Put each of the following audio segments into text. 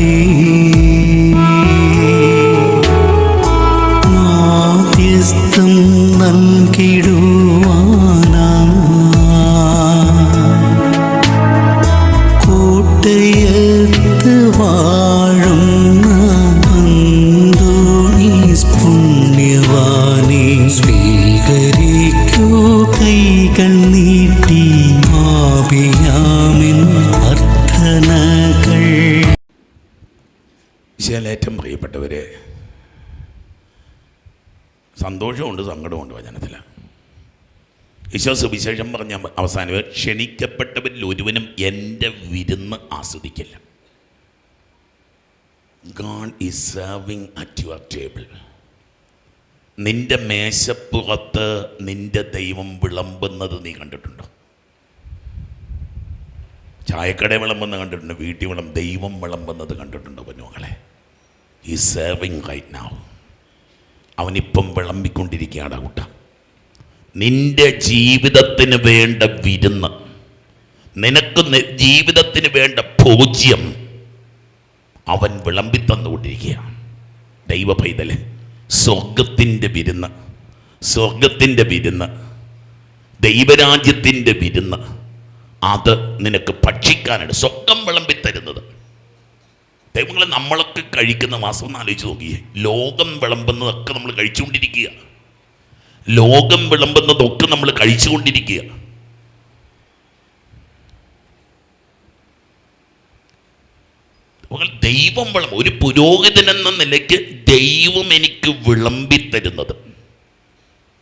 ഉപേക്ഷിക്കാതെ മാധ്യസ്ഥം നൽകിടുവാനാ സന്തോഷമുണ്ട് സങ്കടമുണ്ട് വചനത്തിൽ. ഈശോ സുവിശേഷം പറഞ്ഞ അവസാനം ക്ഷണിക്കപ്പെട്ടവരിൽ ഒരുവനും എന്റെ വിരുന്ന് ആസ്വദിക്കില്ല. God is serving at your table നിന്റെ മേശപ്പുറത്ത് നിന്റെ ദൈവം വിളമ്പുന്നത് നീ കണ്ടിട്ടുണ്ടോ? ചായക്കട വിളമ്പുന്നത് കണ്ടിട്ടുണ്ട്? വീട്ടിൽ വിളം ദൈവം വിളമ്പുന്നത് കണ്ടിട്ടുണ്ടോ? പൊന്നുമകളെ ഈ സെർവിങ് റൈറ്റ് നാവ് അവനിപ്പം വിളമ്പിക്കൊണ്ടിരിക്കുകയാണ് കൂട്ട. നിന്റെ ജീവിതത്തിന് വേണ്ട വിരുന്ന് നിനക്ക് ജീവിതത്തിന് വേണ്ട പൂജ്യം അവൻ വിളമ്പി തന്നുകൊണ്ടിരിക്കുകയാണ് ദൈവ പൈതൽ സ്വർഗത്തിന്റെ വിരുന്ന് സ്വർഗത്തിന്റെ വിരുന്ന് ദൈവരാജ്യത്തിന്റെ വിരുന്ന് അത് നിനക്ക് ഭക്ഷിക്കാനാണ് സ്വർഗം വിളമ്പി തരുന്നത് ദൈവങ്ങളെ നമ്മളൊക്കെ കഴിക്കുന്ന മാസം ഒന്ന് ആലോചിച്ച് നോക്കിയേ. ലോകം വിളമ്പുന്നതൊക്കെ നമ്മൾ കഴിച്ചുകൊണ്ടിരിക്കുക. ലോകം വിളമ്പുന്നതൊക്കെ നമ്മൾ കഴിച്ചുകൊണ്ടിരിക്കുക. ദൈവം വിളം ഒരു പുരോഹിതൻ എന്ന നിലയ്ക്ക് ദൈവം എനിക്ക് വിളമ്പിത്തരുന്നത്.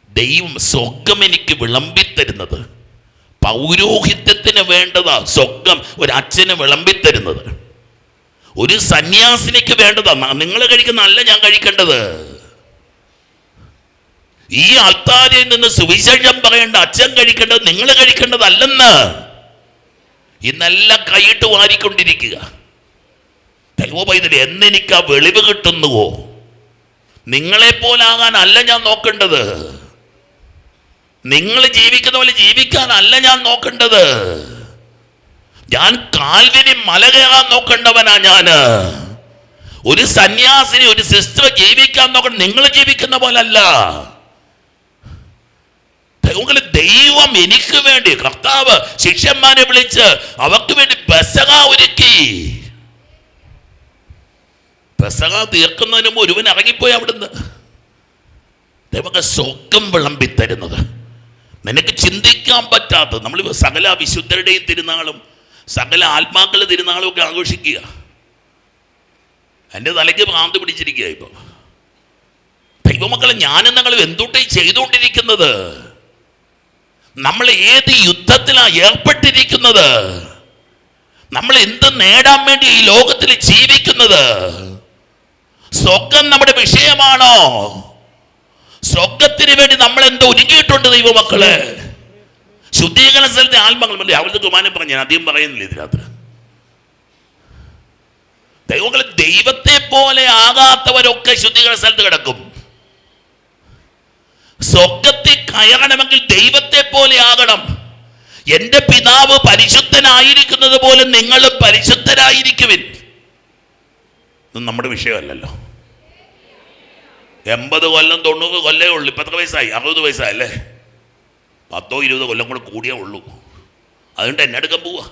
ദൈവം സ്വർഗം എനിക്ക് വിളമ്പിത്തരുന്നത്. പൗരോഹിത്യത്തിന് വേണ്ടതാ സ്വർഗം ഒരു അച്ഛന് വിളമ്പിത്തരുന്നത്. തരുന്നത് ഒരു സന്യാസിനിക്ക് വേണ്ടതാ. നിങ്ങൾ കഴിക്കുന്ന അല്ല ഞാൻ കഴിക്കേണ്ടത്. ഈ അൾത്താരിൽ നിന്ന് സുവിശേഷം പറയേണ്ട അച്ഛൻ കഴിക്കേണ്ടത് നിങ്ങൾ കഴിക്കേണ്ടതല്ലെന്ന്. ഇന്നെല്ലാം കൈയിട്ട് വാരിക്കൊണ്ടിരിക്കുക. ദൈവപൈതൽ എന്നെനിക്ക് ആ വെളിവ് കിട്ടുന്നുവോ? നിങ്ങളെപ്പോലാകാൻ അല്ല ഞാൻ നോക്കേണ്ടത്. നിങ്ങൾ ജീവിക്കുന്ന പോലെ ജീവിക്കാനല്ല ഞാൻ നോക്കേണ്ടത്. ഞാൻ കാൽവരി മല കയറാൻ നോക്കേണ്ടവനാ ഞാൻ. ഒരു സന്യാസിനി ഒരു സിസ്റ്റർ ജീവിക്കാൻ നോക്കണം നിങ്ങൾ ജീവിക്കുന്ന പോലല്ല. ദൈവങ്ങളെ ദൈവം എനിക്ക് വേണ്ടി കർത്താവ് ശിഷ്യന്മാരെ വിളിച്ച് അവർക്ക് വേണ്ടി പെസക ഒരുക്കി. പെസക തീർക്കുന്നതിന് മുമ്പ് ഒരുവൻ ഇറങ്ങിപ്പോയി അവിടുന്ന്. ദൈവങ്ങൾ സ്വർഗം വിളമ്പി തരുന്നത് നിനക്ക് ചിന്തിക്കാൻ പറ്റാത്തത്. നമ്മൾ സകല വിശുദ്ധരുടെയും തിരുനാളും സകല ആത്മാക്കളുടെ തിരുനാളൊക്കെ ആഘോഷിക്കുക. എന്റെ തലയ്ക്ക് ഭ്രാന്ത് പിടിച്ചിരിക്കുക ഇപ്പോൾ ദൈവമക്കളെ ഞാനും നിങ്ങളും എന്തുട്ടേ ചെയ്തുകൊണ്ടിരിക്കുന്നത്? നമ്മൾ ഏത് യുദ്ധത്തിലാണ് ഏർപ്പെട്ടിരിക്കുന്നത്? നമ്മൾ എന്ത് നേടാൻ വേണ്ടി ഈ ലോകത്തിൽ ജീവിക്കുന്നത്? സ്വർഗം നമ്മുടെ വിഷയമാണോ? സ്വർഗത്തിന് വേണ്ടി നമ്മൾ എന്തോ ഒരുക്കിയിട്ടുണ്ട് ദൈവമക്കൾ? ശുദ്ധീകരണ സ്ഥലത്തെ ആത്മാക്കൾ മതി. അവിടുത്തെ കുമാനം പറഞ്ഞു ഞാൻ അധികം പറയുന്നില്ല ഇതിനകത്ത് ദൈവങ്ങൾ ദൈവത്തെ പോലെ ആകാത്തവരൊക്കെ ശുദ്ധീകരണ സ്ഥലത്ത് കിടക്കും. സ്വർഗത്തിൽ കയറണമെങ്കിൽ ദൈവത്തെ പോലെ ആകണം. എന്റെ പിതാവ് പരിശുദ്ധനായിരിക്കുന്നത് പോലെ നിങ്ങളും പരിശുദ്ധരായിരിക്കുവിൻ. ഇത് നമ്മുടെ വിഷയമല്ലല്ലോ. എൺപത് കൊല്ലം തൊണ്ണൂറ് കൊല്ലേ ഉള്ളൂ. ഇപ്പത്ര വയസ്സായി? അറുപത് വയസ്സായല്ലേ? പത്തോ ഇരുപതോ കൊല്ലം കൂടെ കൂടിയേ ഉള്ളൂ. അതുകൊണ്ട് എന്നെ എടുക്കാൻ പോവാ.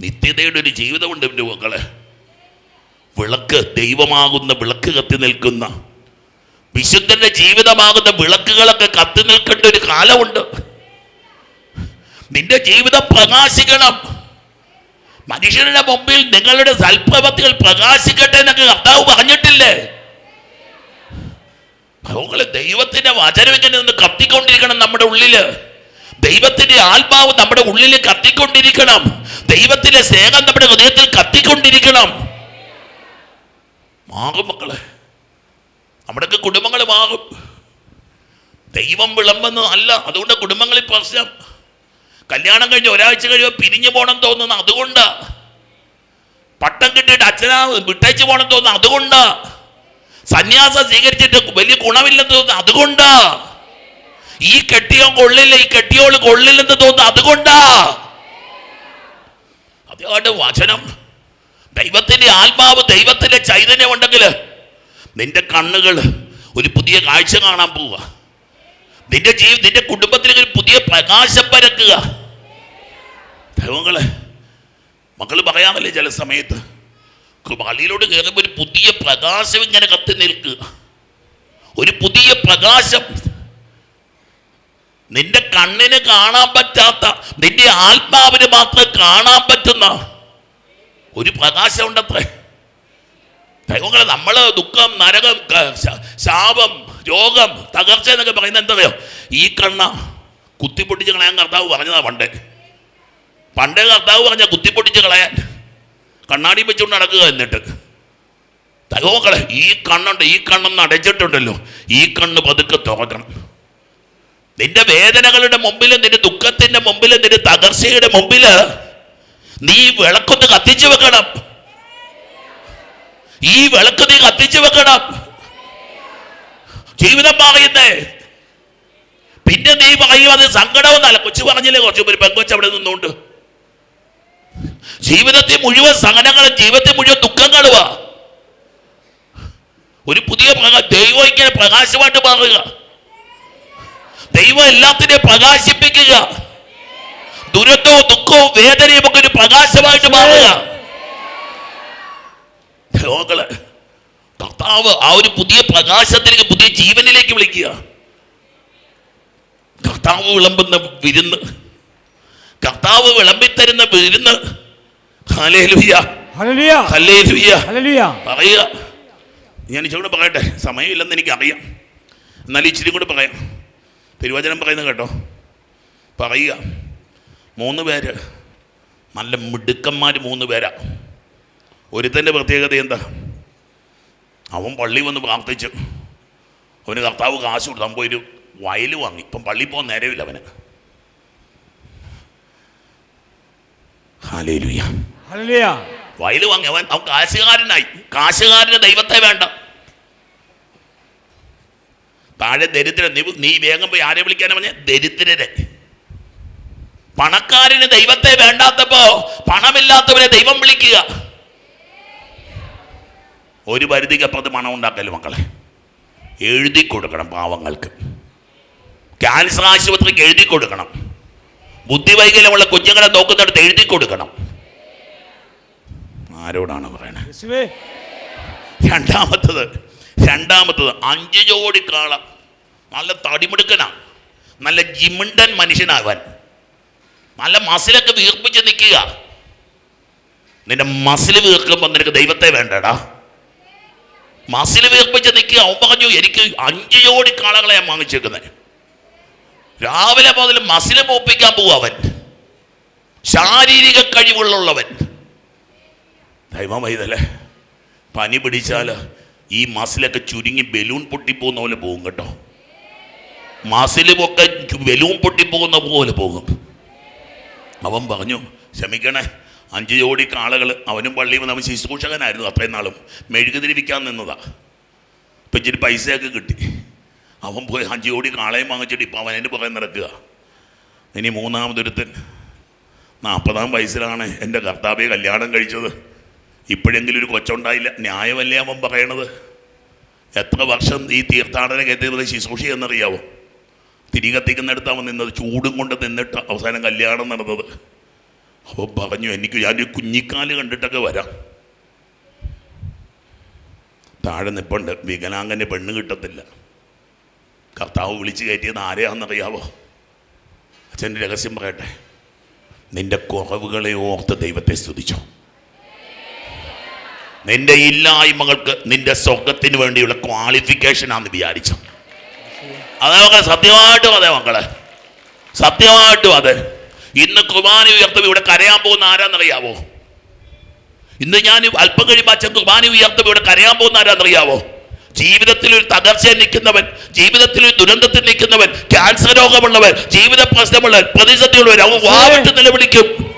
നിത്യതയുടെ ഒരു ജീവിതമുണ്ട് എന്റെ മക്കളെ. വിളക്ക് ദൈവമാകുന്ന വിളക്ക് കത്തി നിൽക്കുന്ന വിശുദ്ധന്റെ ജീവിതമാകുന്ന വിളക്കുകളൊക്കെ കത്തി നിൽക്കേണ്ട ഒരു കാലമുണ്ട്. നിന്റെ ജീവിതം പ്രകാശിക്കണം. മനുഷ്യരുടെ മുമ്പിൽ നിങ്ങളുടെ സൽപ്രവൃത്തികൾ പ്രകാശിക്കട്ടെ എന്നൊക്കെ കർത്താവ് പറഞ്ഞിട്ടില്ലേ? അതുപോലെ ദൈവത്തിന്റെ വചനം ഇങ്ങനെ നിന്ന് കത്തിക്കൊണ്ടിരിക്കണം നമ്മുടെ ഉള്ളിൽ. ദൈവത്തിന്റെ ആത്മാവ് നമ്മുടെ ഉള്ളിൽ കത്തിക്കൊണ്ടിരിക്കണം. ദൈവത്തിന്റെ സ്നേഹം നമ്മുടെ ഹൃദയത്തിൽ കത്തിക്കൊണ്ടിരിക്കണം. മാകും മക്കളെ. നമ്മുടെ കുടുംബങ്ങൾ മാകും ദൈവം വിളമ്പെന്ന് അല്ല അതുകൊണ്ട് കുടുംബങ്ങളിൽ പ്രശ്നം. കല്യാണം കഴിഞ്ഞ് ഒരാഴ്ച കഴിയുമ്പോൾ പിരിഞ്ഞു പോകണം തോന്നുന്നു അതുകൊണ്ടാ. പട്ടം കിട്ടിയിട്ട് അച്ഛനാ വിട്ടയച്ചു പോകണം തോന്നുന്നു അതുകൊണ്ടാ. സന്യാസം സ്വീകരിച്ചിട്ട് വലിയ ഗുണമില്ലെന്ന് തോന്നുന്നു. അതുകൊണ്ടാ. ഈ കെട്ടിയോ കൊള്ളില്ല ഈ കെട്ടിയോൾ കൊള്ളില്ലെന്ന് തോന്നുന്നു. അതുകൊണ്ടാ. അതേപോലെ വചനം. ദൈവത്തിന്റെ ആത്മാവ് ദൈവത്തിന്റെ ചൈതന്യം ഉണ്ടെങ്കിൽ നിന്റെ കണ്ണുകൾ ഒരു പുതിയ കാഴ്ച കാണാൻ പോവുക. നിന്റെ ജീവി നിന്റെ കുടുംബത്തിലേക്ക് ഒരു പുതിയ പ്രകാശം പരക്കുക. ദൈവങ്ങളെ മക്കൾ പറയാമല്ലേ ചില സമയത്ത്? പള്ളിയിലോട്ട് കയറുമ്പോൾ ഒരു പുതിയ പ്രകാശം ഇങ്ങനെ കത്തി നിൽക്കുക ഒരു പുതിയ പ്രകാശം. നിന്റെ കണ്ണിന് കാണാൻ പറ്റാത്ത നിന്റെ ആത്മാവിന് മാത്രം കാണാൻ പറ്റുന്ന ഒരു പ്രകാശം ഉണ്ടത്രേ. ദൈവങ്ങളെ നമ്മൾ ദുഃഖം നരകം ശാപം രോഗം തകർച്ച എന്നൊക്കെ പറയുന്നത് എന്താ അറിയോ ഈ കണ്ണ കുത്തിപ്പൊട്ടിച്ച് കളയാൻ കർത്താവ് പറഞ്ഞതാണ് പണ്ടേ. പണ്ടേ കർത്താവ് പറഞ്ഞ കുത്തിപ്പൊട്ടിച്ച് കളയാൻ. കണ്ണാടി വെച്ചുകൊണ്ട് നടക്കുക എന്നിട്ട്. തകോക്കളെ ഈ കണ്ണുണ്ട് ഈ കണ്ണൊന്ന് അടച്ചിട്ടുണ്ടല്ലോ. ഈ കണ്ണ് പതുക്കെ തുറക്കണം. നിന്റെ വേദനകളുടെ മുമ്പിൽ നിന്റെ ദുഃഖത്തിന്റെ മുമ്പിൽ നിന്റെ തകർച്ചയുടെ മുമ്പിൽ നീ വിളക്കൊന്ന് കത്തിച്ചു വെക്കണം. ഈ വിളക്ക് നീ കത്തിച്ചു വെക്കണം. ജീവിതം പറയുന്നേ പിന്നെ നീ പറയും അത് സങ്കടവും നല്ല കൊച്ചു പറഞ്ഞില്ലേ കുറച്ച് ഒരു പെങ്കൊച്ച് അവിടെ നിന്നുകൊണ്ട്? ജീവിതത്തിൽ മുഴുവൻ സഹനങ്ങൾ ജീവിതത്തിൽ മുഴുവൻ ദുഃഖങ്ങളുവാ ഒരു പുതിയ ദൈവം ഇങ്ങനെ പ്രകാശമായിട്ട് മാറുക. ദൈവം എല്ലാത്തിനെയും പ്രകാശിപ്പിക്കുക. ദുരന്തവും ദുഃഖവും വേദനയും ഒക്കെ ഒരു പ്രകാശമായിട്ട് മാറുക. രോഗങ്ങൾ കർത്താവ് ആ ഒരു പുതിയ പ്രകാശത്തിലേക്ക് പുതിയ ജീവനിലേക്ക് വിളിക്കുക. കർത്താവ് വിളമ്പുന്ന വിരുന്ന് കർത്താവ് വിളമ്പിത്തരുന്ന വിരുന്ന് പറയുക. ഞാൻ ഇച്ചിരി കൂടെ പറയട്ടെ. സമയമില്ലെന്ന് എനിക്കറിയാം. എന്നാലും ഇച്ചിരി കൂടെ പറയാം. തിരുവചനം പറയുന്നത് കേട്ടോ. പറയുക. മൂന്ന് പേര്. നല്ല മിടുക്കന്മാർ മൂന്ന് പേരാ. ഒരുത്തന്റെ പ്രത്യേകത എന്താ? അവൻ പള്ളി വന്ന് പ്രാർത്ഥിച്ചു. അവന് കർത്താവ് കാശ് കൊടുത്തു അവൻ ഒരു വയൽ വാങ്ങി. ഇപ്പം പള്ളി പോകാൻ നേരമില്ല അവന്. ഹാലേലുയ്യ വയൽ വാങ്ങി അവൻ കാശുകാരനായി. കാശുകാരന് ദൈവത്തെ വേണ്ട. താഴെ ദരിദ്രൻ നീ നീ വേഗം പോയി ആരെ വിളിക്കാനാ പറഞ്ഞ? ദരിദ്രരെ. പണക്കാരന് ദൈവത്തെ വേണ്ടാത്തപ്പോ പണമില്ലാത്തവരെ ദൈവം വിളിക്കുക. ഒരു പരിധിക്കപ്പുറത്ത് പണം ഉണ്ടാക്കൽ മക്കളെ? എഴുതി കൊടുക്കണം പാവങ്ങൾക്ക്. ക്യാൻസർ ആശുപത്രിക്ക് എഴുതി കൊടുക്കണം. ബുദ്ധിവൈകല്യമുള്ള കുഞ്ഞുങ്ങളെ നോക്കുന്നിടത്ത് എഴുതി കൊടുക്കണം. ആരോടാണ് പറയണത് രണ്ടാമത്തത് രണ്ടാമത്തത് അഞ്ച് ജോടി കാള. നല്ല തടിമിടുക്കനാ. നല്ല ജിമിണ്ടൻ മനുഷ്യനാവാൻ. നല്ല മസിലൊക്കെ വീർപ്പിച്ച് നിൽക്കുക. നിന്റെ മസിൽ വീർക്കുമ്പോൾ നിനക്ക് ദൈവത്തെ വേണ്ടടാ. മസിൽ വീർപ്പിച്ച് നിൽക്കുക. അവൻ പറഞ്ഞു എനിക്ക് അഞ്ച് ജോടി കാളകളെ ഞാൻ വാങ്ങിച്ചേക്കുന്നത് രാവിലെ മുതൽ മസിൽ മൂപ്പിക്കാൻ പോവും അവൻ. ശാരീരിക കഴിവുള്ളവൻ. ദൈവമൈതല്ലേ പനി പിടിച്ചാൽ ഈ മസിലൊക്കെ ചുരുങ്ങി ബലൂൺ പൊട്ടിപ്പോകുന്ന പോലെ പോകും കേട്ടോ. മസിലുമൊക്കെ ബലൂൺ പൊട്ടിപ്പോകുന്ന പോലെ പോകും. അവൻ പറഞ്ഞു ക്ഷമിക്കണേ അഞ്ച് ജോഡി കാളകൾ അവനും പള്ളിയിൽ വന്ന് അവൻ ശുശ്രൂഷകനായിരുന്നു അത്രയും നാളും. മെഴുകുതിരി വിൽക്കാൻ നിന്നതാ. ഇപ്പം ഇച്ചിരി പൈസയൊക്കെ കിട്ടി. അവൻ പോയി അഞ്ച് ജോഡി കാളയും വാങ്ങിച്ചിട്ട് ഇപ്പം അവൻ എന്റെ പുറകെ നടക്കുക. ഇനി മൂന്നാമതൊരുത്തൻ നാൽപ്പതാം വയസ്സിലാണ് എന്റെ കർത്താവെ കല്യാണം കഴിച്ചത്. ഇപ്പോഴെങ്കിലും ഒരു കൊച്ചുണ്ടായില്ല ന്യായമല്ലേ അവൻ പറയണത്? എത്ര വർഷം ഈ തീർത്ഥാടന കേന്ദ്രത്തിൽ ശുശ്രൂഷ എന്നറിയാവോ? തിരികത്തിക്കുന്നിടത്ത് അവൻ നിന്നത് ചൂടും കൊണ്ട് നിന്നിട്ട് അവസാനം കല്യാണം നടന്നത്. അപ്പോൾ പറഞ്ഞു എനിക്ക് ഞാനൊരു കുഞ്ഞിക്കാൽ കണ്ടിട്ടൊക്കെ വരാം. താഴെ നിപ്പുണ്ട്. വികലാംഗന്റെ പെണ്ണ് കിട്ടത്തില്ല. കർത്താവ് വിളിച്ച് കയറ്റിയത് ആരെയാണെന്നറിയാവോ? അച്ഛന്റെ രഹസ്യം പറയട്ടെ. നിന്റെ കുറവുകളെ ഓർത്ത് ദൈവത്തെ സ്തുതിച്ചു. നിന്റെ ഇല്ലായ്മകൾക്ക് നിന്റെ സ്വർഗത്തിന് വേണ്ടിയുള്ള ക്വാളിഫിക്കേഷൻ ആണെന്ന് വിചാരിച്ചു. അതെ മക്കളെ സത്യമായിട്ടും അതെ മക്കളെ. സത്യമായിട്ടും അതെ. ഇന്ന് കുർബാന ഉയർത്തുമ്പോൾ ഇവിടെ കരയാൻ പോകുന്ന ആരാന്നറിയാവോ? ഇന്ന് ഞാൻ അല്പം കഴിയുമ്പോൾ അച്ഛൻ കുർബാന ഉയർത്തുമ്പോൾ ഇവിടെ കരയാൻ പോകുന്ന ആരാന്നറിയാവോ? ജീവിതത്തിൽ ഒരു തകർച്ചയിൽ നിൽക്കുന്നവൻ ജീവിതത്തിൽ ഒരു ദുരന്തത്തിൽ നിൽക്കുന്നവൻ ക്യാൻസർ രോഗമുള്ളവൻ ജീവിത പ്രശ്നമുള്ളവൻ പ്രതിസന്ധിയുള്ളവൻ അവൻ വാവിട്ട് നിലവിളിക്കും.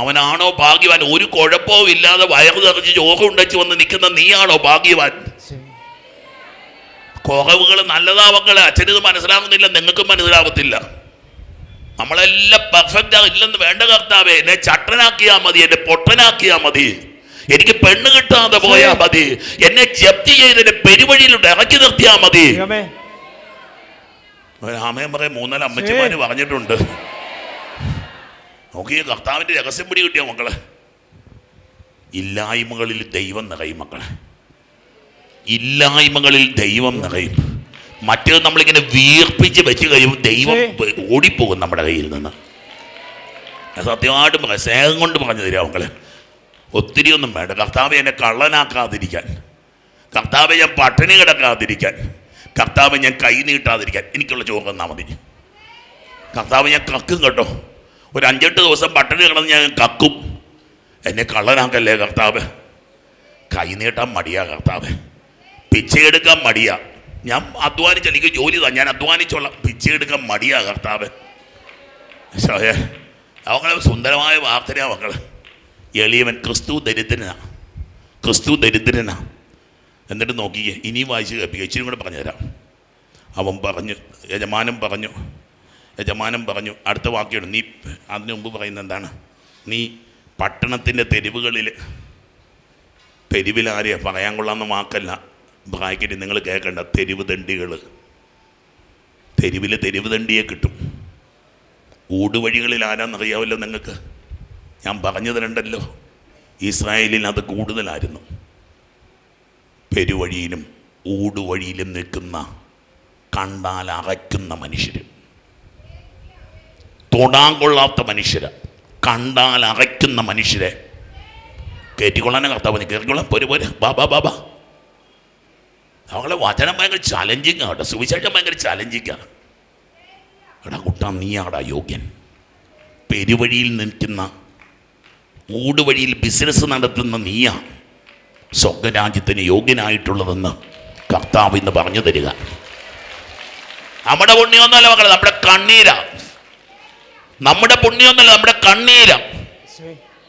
അവനാണോ ഭാഗ്യവാൻ? ഒരു കുഴപ്പവും ഇല്ലാതെ വയറു നിറച്ച് ജോഹം ഉണ്ടച്ച് വന്ന് നിൽക്കുന്ന നീയാണോ ഭാഗ്യവാൻ? കുറവുകൾ നല്ലതാ മക്കളെ. അച്ഛനിത് മനസ്സിലാകുന്നില്ല നിങ്ങൾക്കും മനസ്സിലാകത്തില്ല നമ്മളെല്ലാം പെർഫെക്റ്റ് ഇല്ലെന്ന് വേണ്ട കർത്താവേ. എന്നെ ചട്ടനാക്കിയാ മതി എന്നെ പൊട്ടനാക്കിയാ മതി. എനിക്ക് പെണ്ണ് കിട്ടാതെ പോയാ മതി. എന്നെ ജപ്തി ചെയ്ത് എന്നെ പെരുവഴിയിലോട്ട് ഇറക്കി നിർത്തിയാ മതി. ആമയം പറയാൻ മൂന്നാൽ അമ്മച്ചിമാര് പറഞ്ഞിട്ടുണ്ട്. നോക്കി കർത്താവിന്റെ രഹസ്യം പിടി കിട്ടിയ മക്കളെ? ഇല്ലായ്മകളിൽ ദൈവം നിറയും മക്കളെ. ഇല്ലായ്മകളിൽ ദൈവം നിറയും. മറ്റേത് നമ്മളിങ്ങനെ വീർപ്പിച്ച് വെച്ച് കഴിയുമ്പോൾ ദൈവം. ഓടിപ്പോകും നമ്മുടെ കയ്യിൽ നിന്ന്. സത്യമായിട്ടും സ്നേഹം കൊണ്ട് പറഞ്ഞു തരാം മക്കളെ. ഒത്തിരി ഒന്നും വേണ്ട. കർത്താവ് എന്നെ കള്ളനാക്കാതിരിക്കാൻ. കർത്താവ് ഞാൻ പട്ടിണി കിടക്കാതിരിക്കാൻ. കർത്താവ് ഞാൻ കൈ നീട്ടാതിരിക്കാൻ. എനിക്കുള്ള ചോറ് തന്നാൽ മതി. കർത്താവ് ഞാൻ കക്കും കേട്ടോ. ഒരു അഞ്ചെട്ട് ദിവസം പട്ടണി കിടന്ന് ഞാൻ കക്കും. എന്നെ കള്ളനാക്കല്ലേ കർത്താവ്? കൈ നീട്ടാൻ മടിയാ കർത്താവ്. പിച്ചയെടുക്കാൻ മടിയാ. ഞാൻ അധ്വാനിച്ച എനിക്ക് ജോലി താ. ഞാൻ അധ്വാനിച്ചോളാം പിച്ചയെടുക്കാൻ മടിയാ കർത്താവ്. അവങ്ങളെ സുന്ദരമായ വാർത്തനാ മക്കൾ എളിയവൻ ക്രിസ്തു ദരിദ്രനാ. ക്രിസ്തു ദരിദ്രനാ. എന്നിട്ട് നോക്കിയേ ഇനിയും വായിച്ച് കേൾപ്പിക്കുക ഇച്ചിരി കൂടെ പറഞ്ഞുതരാം. അവൻ പറഞ്ഞു യജമാനം പറഞ്ഞു യജമാനം പറഞ്ഞു അടുത്ത വാക്യമാണ് നീ അതിനു മുമ്പ് പറയുന്നത് എന്താണ്? നീ പട്ടണത്തിന്റെ തെരുവുകളിൽ തെരുവിൽ ആരെയാ? പറയാൻ കൊള്ളാവുന്ന വാക്കല്ല. ബ്രാക്കറ്റ് നിങ്ങൾ കേൾക്കണ്ട. തെരുവ് ദണ്ടികൾ തെരുവിൽ തെരുവ് ദണ്ടിയെ കിട്ടും. ഊടുവഴികളിൽ ആരാന്നറിയാമല്ലോ നിങ്ങൾക്ക്? ഞാൻ പറഞ്ഞു തരണ്ടല്ലോ ഇസ്രായേലിൽ അത് കൂടുതലായിരുന്നു. പെരുവഴിയിലും ഊടുവഴിയിലും നിൽക്കുന്ന കണ്ടാൽ അറയ്ക്കുന്ന മനുഷ്യർ തൊടാൻ കൊള്ളാത്ത മനുഷ്യര് കണ്ടാൽ അറയ്ക്കുന്ന മനുഷ്യരെ. കയറ്റിക്കൊള്ളാനെ കർത്താവ് കയറ്റിക്കൊള്ളാൻ പോര് പോര്. ബാബാ ബാബാ അവളെ വചനം ഭയങ്കര ചലഞ്ചിങ് ആവട്ടെ സുവിശേഷം ഭയങ്കര ചലഞ്ചിങ്ങാണ് എടാ കുട്ടാ നീയാടാ യോഗ്യൻ. പെരുവഴിയിൽ നിൽക്കുന്ന ഊടുവഴിയിൽ ബിസിനസ് നടത്തുന്ന നീയാ. സ്വർഗരാജ്യത്തിന് യോഗ്യനായിട്ടുള്ളതെന്ന് കർത്താവ് ഇന്ന് പറഞ്ഞു തരിക. നമ്മുടെ പുണ്യമൊന്നുമല്ല മക്കളെ നമ്മുടെ കണ്ണീരാ. നമ്മുടെ പുണ്യമൊന്നുമല്ല നമ്മുടെ കണ്ണീരാ.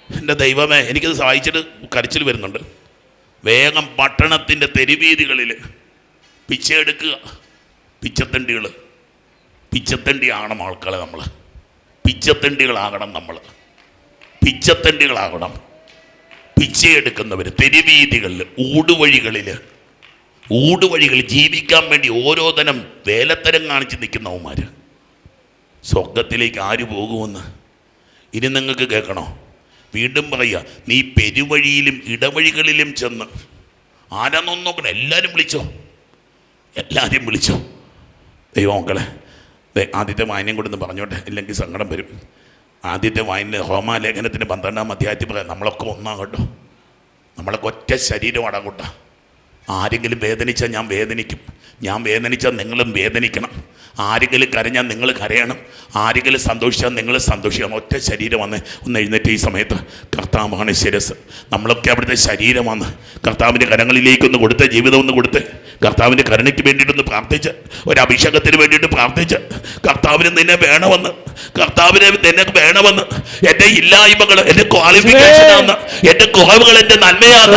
എന്റെ ദൈവമേ എനിക്കത് സഹായിച്ചിട്ട് കരച്ചിൽ വരുന്നുണ്ട്. വേഗം പട്ടണത്തിന്റെ തെരുവീതികളിൽ പിച്ചയെടുക്കുക. പിച്ചത്തണ്ടികൾ പിച്ചത്തണ്ടി ആകണം ആൾക്കാരെ നമ്മൾ പിച്ചത്തണ്ടികളാകണം നമ്മൾ പിച്ചത്തണ്ടികളാകണം. പിച്ചയെടുക്കുന്നവർ തെരുവീതികളിൽ ഊടുവഴികളിൽ ഊടുവഴികളിൽ ജീവിക്കാൻ വേണ്ടി ഓരോ തരം വേലത്തരം കാണിച്ച് നിൽക്കുന്നവന്മാർ സ്വർഗത്തിലേക്ക് ആര് പോകുമെന്ന്? ഇനി നിങ്ങൾക്ക് കേൾക്കണോ? വീണ്ടും പറയുക നീ പെരുവഴിയിലും ഇടവഴികളിലും ചെന്ന് ആരാന്നൊന്നും നോക്കണം എല്ലാവരും വിളിച്ചോ. എല്ലാവരും വിളിച്ചോ. ദൈവമക്കളെ ദേ, ആദ്യത്തെ വായനയും കൂടെ ഒന്ന് പറഞ്ഞോട്ടെ ഇല്ലെങ്കിൽ സങ്കടം വരും. ആദ്യത്തെ വായന ഹോമാലേഖനത്തിന് പന്ത്രണ്ടാം അധ്യായത്തിൽ പറയാം നമ്മളൊക്കെ ഒന്നാകട്ടോ നമ്മളൊക്കെ ഒറ്റ ശരീരം അടങ്ങൂട്ടാ ആരെങ്കിലും വേദനിച്ചാൽ ഞാൻ വേദനിക്കും. ഞാൻ വേദനിച്ചാൽ നിങ്ങളും വേദനിക്കണം. ആരെങ്കിലും കരഞ്ഞാൽ നിങ്ങൾ കരയണം. ആരെങ്കിലും സന്തോഷിച്ചാൽ നിങ്ങൾ സന്തോഷിക്കണം. ഒറ്റ ശരീരമാണ്. ഒന്ന് എഴുന്നേറ്റ് ഈ സമയത്ത് കർത്താവാണ് ശിരസ്. നമ്മളൊക്കെ അവിടുത്തെ ശരീരമാണ്. കർത്താവിന്റെ കരങ്ങളിലേക്കൊന്ന് കൊടുത്ത് ജീവിതം ഒന്ന് കൊടുത്ത് കർത്താവിന്റെ കരുണയ്ക്ക് വേണ്ടിയിട്ടൊന്ന് പ്രാർത്ഥിച്ച് ഒരു അഭിഷേകത്തിന് വേണ്ടിയിട്ട് പ്രാർത്ഥിച്ച് കർത്താവിന് നിന്നെ വേണമെന്ന് കർത്താവിനെ നിന്നെ വേണമെന്ന് എന്റെ ഇല്ലായ്മകൾ എന്റെ ക്വാളിഫിക്കേഷനാണ് എന്റെ കുറവുകൾ എന്റെ നന്മയാണ്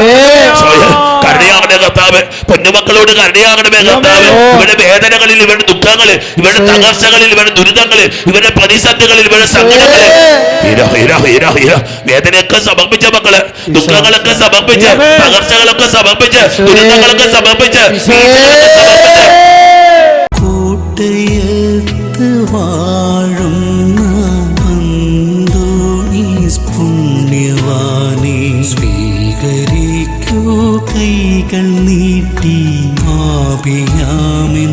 കരുണയാകണേ കർത്താവ്. പൊന്നുമക്കളോട് കരുണയാകണമേ കർത്താവ്. ഇവരുടെ വേദനകളിൽ ഇവരുടെ ദുഃഖങ്ങളിൽ ഇവരുടെ തകർച്ചകളിൽ ഇവരുടെ ദുരിതങ്ങളിൽ ഇവരുടെ പ്രതിസന്ധികളിൽ ഇവരുടെ സങ്കടങ്ങളിൽ വേദനയൊക്കെ സമർപ്പിച്ച മക്കൾ. ദുഃഖങ്ങളൊക്കെ സമർപ്പിച്ച്. തകർച്ചകളൊക്കെ സമർപ്പിച്ച്. ദുരിതങ്ങളൊക്കെ സമർപ്പിച്ച്. കൂട്ടയത്ത് വാഴുന്ന പുണ്യവാനെ സ്വീകരിക്കൂ കൈകൾ നീട്ടി ആപിയാമിൻ